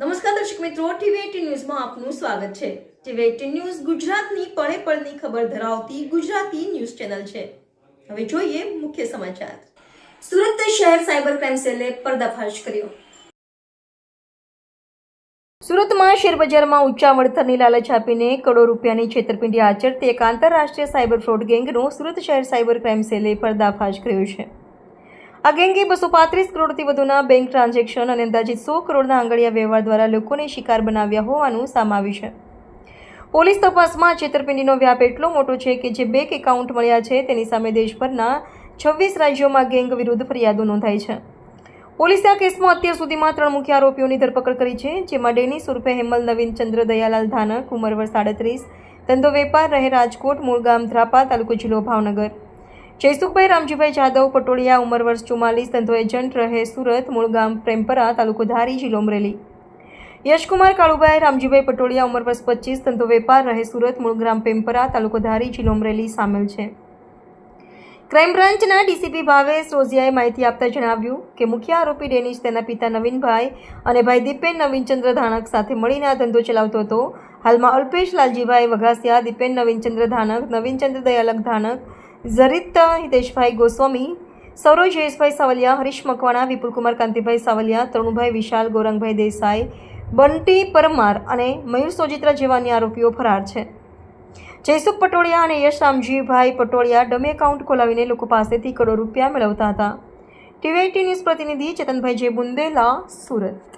નમસ્કાર દર્શક મિત્રો, ટીવી ન્યૂઝમાં આપનું સ્વાગત છે. ટીવી એટીન ન્યૂઝ ગુજરાતની પળે પળની ખબર ધરાવતી ગુજરાતી ન્યૂઝ ચેનલ છે. હવે જોઈએ મુખ્ય સમાચાર. સુરત શહેર સાયબર ક્રાઇમ સેલે પર્દાફાશ કર્યો. સુરતમાં શેરબજારમાં ઊંચા વળતરની લાલચ આપીને કરોડો રૂપિયાની છેતરપિંડી આચરતી એક આંતરરાષ્ટ્રીય સાયબર ફ્રોડ ગેંગનો સુરત શહેર સાયબર ક્રાઇમ સેલે પર્દાફાશ કર્યો છે. આ ગેંગે બસો પાંત્રીસ કરોડથી વધુના બેંક ટ્રાન્ઝેક્શન અને અંદાજિત સો કરોડના આંગળીયા વ્યવહાર દ્વારા લોકોને શિકાર બનાવ્યા હોવાનું સામે છે. પોલીસ તપાસમાં છેતરપિંડીનો વ્યાપ એટલો મોટો છે કે જે બેંક એકાઉન્ટ મળ્યા છે તેની સામે દેશભરના છવ્વીસ રાજ્યોમાં ગેંગ વિરુદ્ધ ફરિયાદો નોંધાઈ છે. પોલીસે આ કેસમાં અત્યાર સુધીમાં ત્રણ મુખ્ય આરોપીઓની ધરપકડ કરી છે, જેમાં ડેનિસ ઉર્ફે હેમલ, નવીન ચંદ્ર, દયાલાલ ધાનક ઉંમર વર્ષ સાડત્રીસ, ધંધો વેપાર, રહે રાજકોટ મૂળ ગામ ધ્રાપા તાલુકો જિલ્લો ભાવનગર. જયસુખભાઈ, રામજીભાઈ જાદવ, પટોળિયા, ઉંમર વર્ષ ચુમ્માલીસ, ધંધો એજન્ટ રહે સુરત, મૂળ પ્રેમપરા તાલુકો ધારી જિલ્લો અમરેલી. યશકુમાર કાળુભાઈ, રામજીભાઈ પટોળિયા, ઉંમર વર્ષ પચીસ, ધંધો વેપાર રહે સુરત, મૂળ ગ્રામ પેમ્પરા તાલુકો ધારી જિલ્લો અમરેલી સામેલ છે. ક્રાઇમ બ્રાન્ચના ડીસીપી ભાવેશ રોઝિયાએ માહિતી આપતા જણાવ્યું કે, મુખ્ય આરોપી ડેનિશ, તેના પિતા નવીનભાઈ અને ભાઈ દીપેન નવીનચંદ્ર ધાનક સાથે મળીને આ ધંધો ચલાવતો હતો. હાલમાં અલ્પેશ લાલજીભાઈ વઘાસિયા, દીપેન નવીનચંદ્ર ધાનક, નવીનચંદ્ર દયાલક ધાનક ઝરિત હિતેશભાઈ ગોસ્વામી, સૌરવ જયેશભાઈ સાવલિયા, હરીશ મકવાણા, વિપુલકુમાર કાંતિભાઈ સાવલિયા, તરુણભાઈ વિશાલ, ગોરંગભાઈ દેસાઈ, બંટી પરમાર અને મયુર સોજિત્રા જેવા આરોપીઓ ફરાર છે. જયસુખ પટોળિયા અને યશ રામજીભાઈ પટોળિયા ડમી એકાઉન્ટ ખોલાવીને લોકો પાસેથી કરોડો રૂપિયા મેળવતા હતા. ટીવીઆઈટી ન્યૂઝ પ્રતિનિધિ ચેતનભાઈ જે બુંદેલા સુરત.